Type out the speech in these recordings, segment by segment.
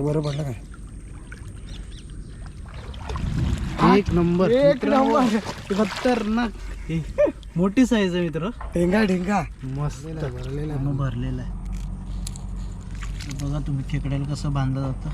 बरं पडलं काय? एक नंबर. एक नंबर. खतरनाक. मोठी साईज आहे मित्र. ढेंगा ढेंगा. मस्त. भरलेला भरलेला आहे. बघा तुम्ही खेकड्याला कसं बांधलं जातं.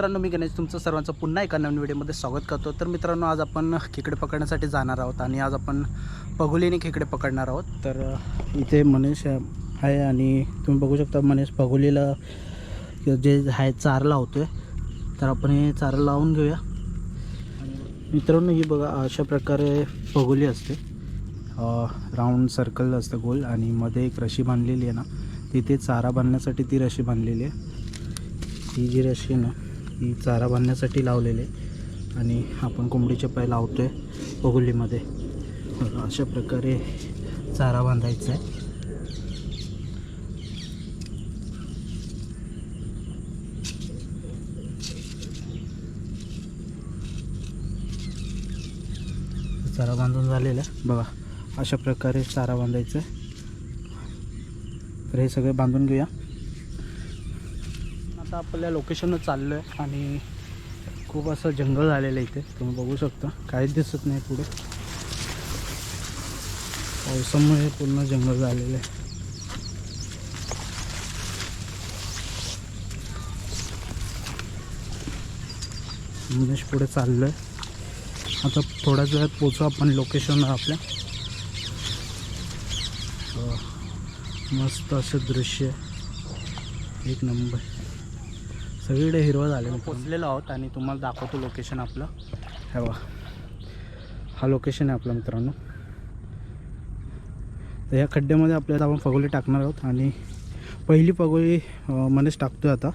मित्रांनो मी गणेश तुमचं सर्वांचं पुन्हा एका नवीन व्हिडिओमध्ये स्वागत करतो. तर मित्रांनो आज आपण खेकडे पकडण्यासाठी जाणार आहोत आणि आज आपण पगोलीने खेकडे पकडणार आहोत. तर इथे मनीष आहे आणि तुम्ही बघू शकता मनीष पगुलीला जे आहे चार लावतोय. तर आपण हे चार लावून घेऊया. मित्रांनो ही बघा अशा प्रकारे पगोली असते. राऊंड सर्कल असतं गोल आणि मध्ये एक रशी बांधलेली आहे ना तिथे चारा बांधण्यासाठी ती रशी बांधलेली आहे. ही जी रशी आहे ना चारा बांधण्यासाठी लावलेली आहे आणि आपण कोंबडीचे पाय लावतो आहे पगोलीमध्ये अशा प्रकारे चारा बांधायचा आहे. चारा बांधून झालेला आहे. बघा अशा प्रकारे चारा बांधायचा आहे. तर हे सगळे बांधून घेऊया. आता आपल्या लोकेशनवर चाललो आहे आणि खूप असं जंगल झालेलं आहे इथे. तुम्ही बघू शकता. काहीच दिसत नाही पुढे. पावसामुळे पूर्ण जंगल झालेलं आहे. मनीष पुढे चाललो आहे आता थोड्याच वेळात पोचू आपण लोकेशनवर आपल्या. मस्त असं दृश्य आहे. एक नंबर सगळीकडे हिरवं झालं पोचलेलो आहोत आणि तुम्हाला दाखवतो लोकेशन आपलं. हे बघा. हा लोकेशन आहे आपलं मित्रांनो. तर या खड्ड्यामध्ये आपल्याला आपण पगोली टाकणार आहोत आणि पहिली पगोली मनेच टाकतोय आता.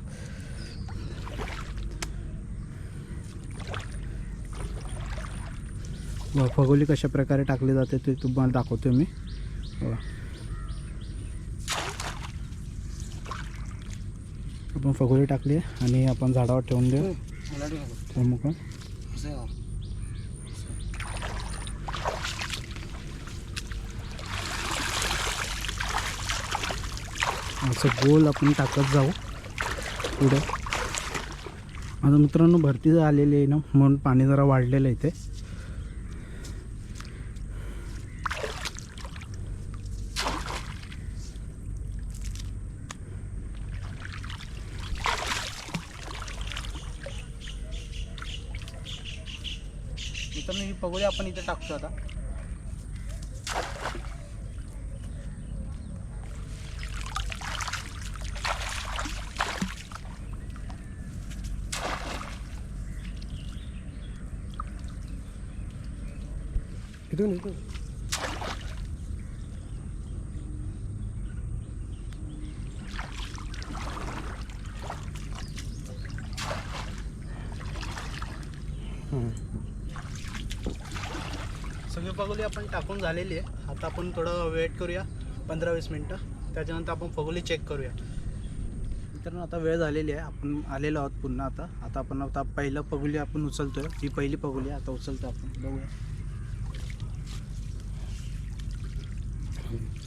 व फगोली कशा प्रकारे टाकली जाते ते तुम्हाला दाखवतो मी. बघा. आपण फगोरी टाकली आणि आपण झाडावर ठेवून देऊ. मग असं गोल आपण टाकत जाऊ पुढे. आता मित्रांनो भरती आलेली आहे ना म्हणून पाणी जरा वाढलेलं आहे इथे मित्रांनो ही पगोली आपण इथे टाकतो आता इथून इथून सगळी पगोली आपण टाकून झालेली आहे. आता आपण थोडं वेट करूया पंधरा वीस मिनटं. त्याच्यानंतर आपण पगोली चेक करूया. मित्रांनो आता वेळ झालेली आहे. आपण आलेलो आहोत पुन्हा आता. आता आपण आता पहिलं पगोली आपण उचलतो आहे ही पहिली पगोली आहे. आता उचलतो आपण. बघूया.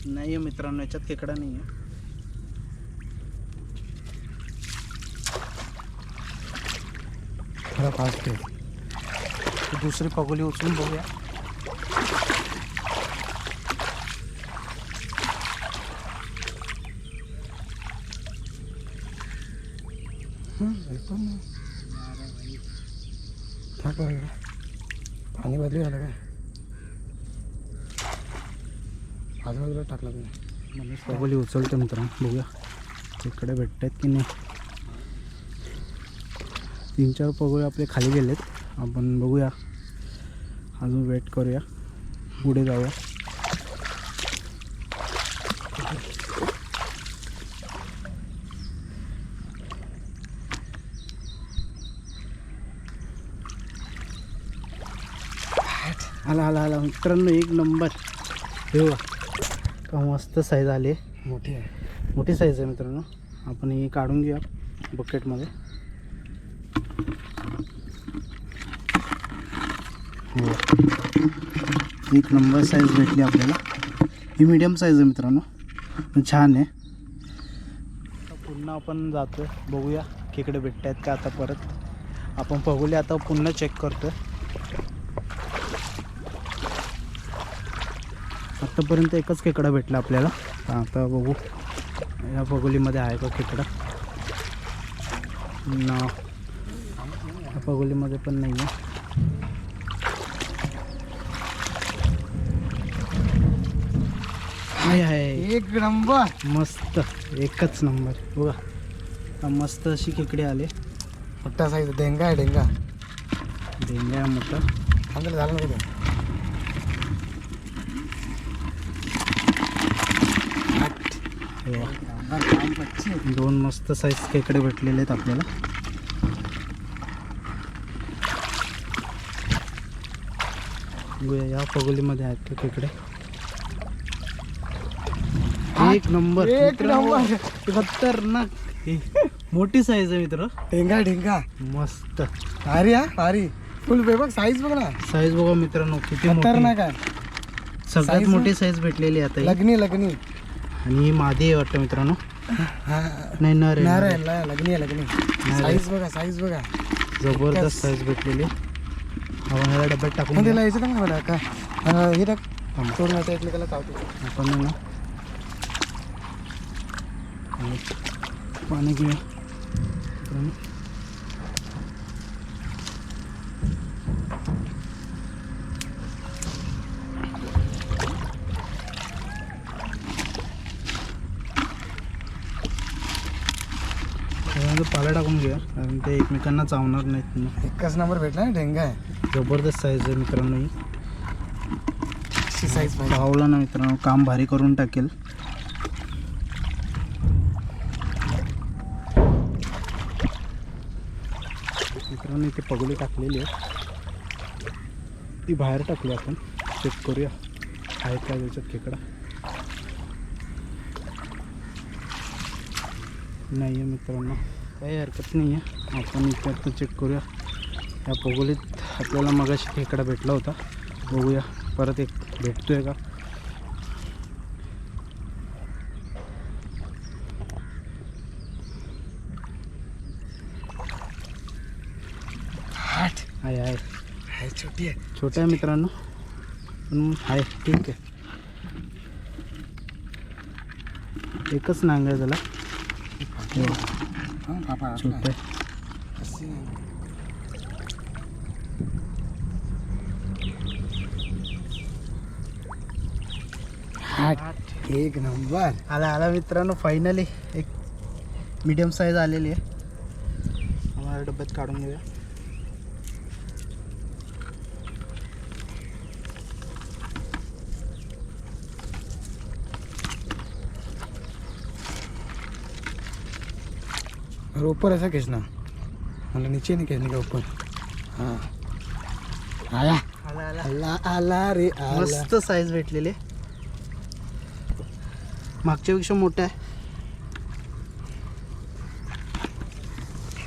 नाही आहे मित्रांनो याच्यात खेकडा नाही आहे फास्ट आहे. दुसरी पगोली उचलून बघूया. हं, एकदम पाणी बदली झालं काय आजूबाजूला टाकला तुम्ही म्हणजे पगोली उचलते मित्रांनो बघूया तिकडे भेटत आहेत की नाही तीन चार पगोळे आपले खाली गेलेत आपण बघूया अजून वेट करूया पुढे जाऊया आला आला आला. मित्रांनो एक नंबर. हे का मस्त साईज आली आहे. मोठी आहे. मोठी साईज आहे मित्रांनो. आपण ही काढून घेऊया बकेटमध्ये हो एक नंबर साईज भेटली आपल्याला. ही मीडियम साईज आहे मित्रांनो. छान आहे. पुन्हा आपण जातो बघूया खेकडे भेटत आहेत का आता परत. आपण बघूया आता पुन्हा चेक करतो आत्तापर्यंत एकच खेकडा भेटला आपल्याला. आता बघू. या बगोलीमध्ये आहे का खेकडा? ना. या बगोलीमध्ये पण नाही आहे एक नंबर मस्त. एकच नंबर बघा. मस्त अशी खेकडे आले. मोठा साईज डेंगा आहे डेंगा डेंग्या मोठा. चांगलं झालं ना कुठे हे बघा. दोन मस्त साईज खेकडे भेटलेले आहेत आपल्याला. बघूया या पगोलीमध्ये आहेत खेकडे एक नंबर एक नंबर. खतरनाक. हे, मोठी साईज आहे मित्र. डेंगा डेंगा मस्त. भारी हा भारी. फुल बघ साईज बघ ना. साईज बघा मित्रांनो किती खतरनाक आहे. सगळ्यात मोठी साईज भेटलेली आता ही. लग्नी लग्नी. आणि ही मादी वाटतं मित्रांनो. नाही नर आहे, नार नर आहे आहे. ल- लग्नी. लग्नी आहे. साईज बघा साईज बघा. जबरदस्त साईज भेटलेली. आपण ह्याला डब्यात टाकून घेऊ. त्याला यायचं का बघा का? हा, हे टाक. सोडून आता एकमेकाला चावतो. आपण ना. आणि पाणी घेऊया. मित्रांनो. त्याच्यामध्ये पाला टाकून घेऊया कारण ते एकमेकांना चावणार नाहीत मग एकच नंबर भेटला ना डेंगा आहे. जबरदस्त साईज आहे मित्रांनो ही. साईज पाहिजे. धावला ना मित्रांनो काम भारी करून टाकेल. मित्रांनो इथे पगोली टाकलेली आहे ती बाहेर टाकली आपण. चेक करूया. आहे का त्याच्यात खेकडा? नाही आहे मित्रांनो. काही हरकत नाही आहे. आपण इथे आता चेक करूया. या पगोलीत आपल्याला मगाशी खेकडा भेटला होता. बघूया. परत एक भेटतोय का? आठ. आहे आहे आहे छोटी आहे. छोटा आहे मित्रांनो. पण आहे ठीक आहे. एकच नांग आहे हे हा, छोटं एक नंबर. आला आला मित्रांनो फायनली एक मीडियम साईज आलेली आहे. आम्हाला डब्यात काढून घेऊया. और ऊपर ऐसा खींचना। मतलब नीचे नहीं खींचने का ऊपर। हाँ। आया। आला आला। आला आला रे आला। मस्त साईज भेटलेली. आहे मागच्यापेक्षा मोठा आहे.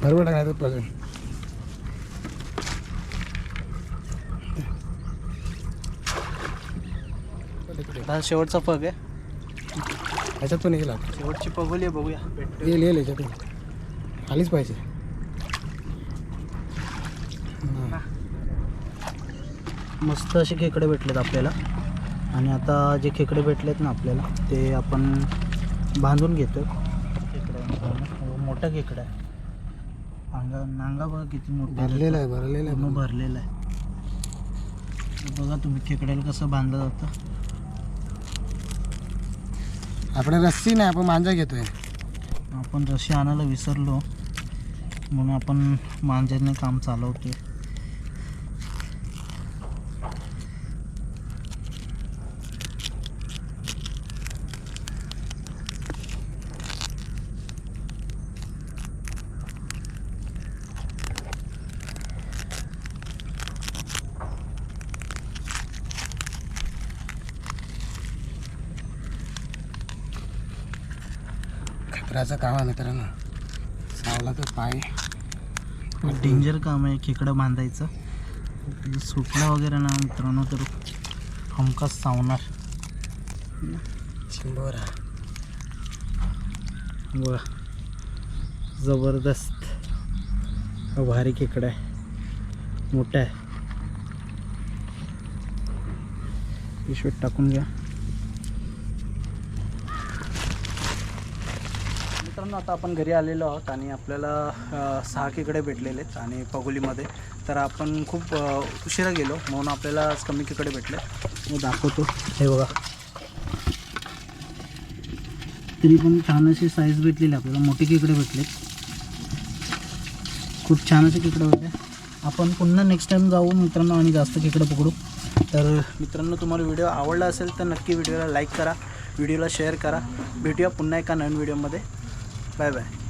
बरोबर टाकणार पासून हा शेवटचा पग आहे. याच्यातून गेला शेवटची पगोली आहे बघूया. येईल येईल आलीच पाहिजे. मस्त असे खेकडे भेटलेत आपल्याला. आणि आता जे खेकडे भेटलेत ना आपल्याला ते आपण बांधून घेतो खेकडं मोठा खेकडा आहे. अंगा नांगा बघा किती मोठा भरलेला आहे भरलेला आहे. भरलेला आहे. बघा तुम्ही खेकड्याला कसं बांधलं जातं. आपण रस्सी नाही आपण मांजा घेतोय. आपण रशी आणायला विसरलो. म्हणून आपण मांजरने काम चालवतो खतराचं काम आहे मित्रांनो. चावला तर पाय. डेंजर काम आहे खेकडं बांधायचं. सुटला वगैरे ना मित्रांनो तर हमकास सावणार. चिंबोरा. वा. जबरदस्त. हा भारी खेकडा आहे. मोठा आहे. पिशवीत टाकून घ्या. मित्रांनो आता आपण घरी आलेलो आहोत आणि आपल्याला सहा खेकडे भेटलेले आहेत आणि पगोलीमध्ये. तर आपण खूप उशिरा गेलो म्हणून आपल्याला आज कमी खेकडे भेटले. मी दाखवतो. हे बघा. तरी पण छान अशी साईज भेटलेली आपल्याला. मोठी खेकडे भेटले खूप छान असे खेकडे होते आपण पुन्हा नेक्स्ट टाईम जाऊ मित्रांनो आणि जास्त खेकडे पकडू. तर मित्रांनो तुम्हाला व्हिडिओ आवडला असेल तर नक्की व्हिडिओला लाईक करा. व्हिडिओला शेअर करा. भेटूया पुन्हा एका नवीन व्हिडिओमध्ये 拜拜。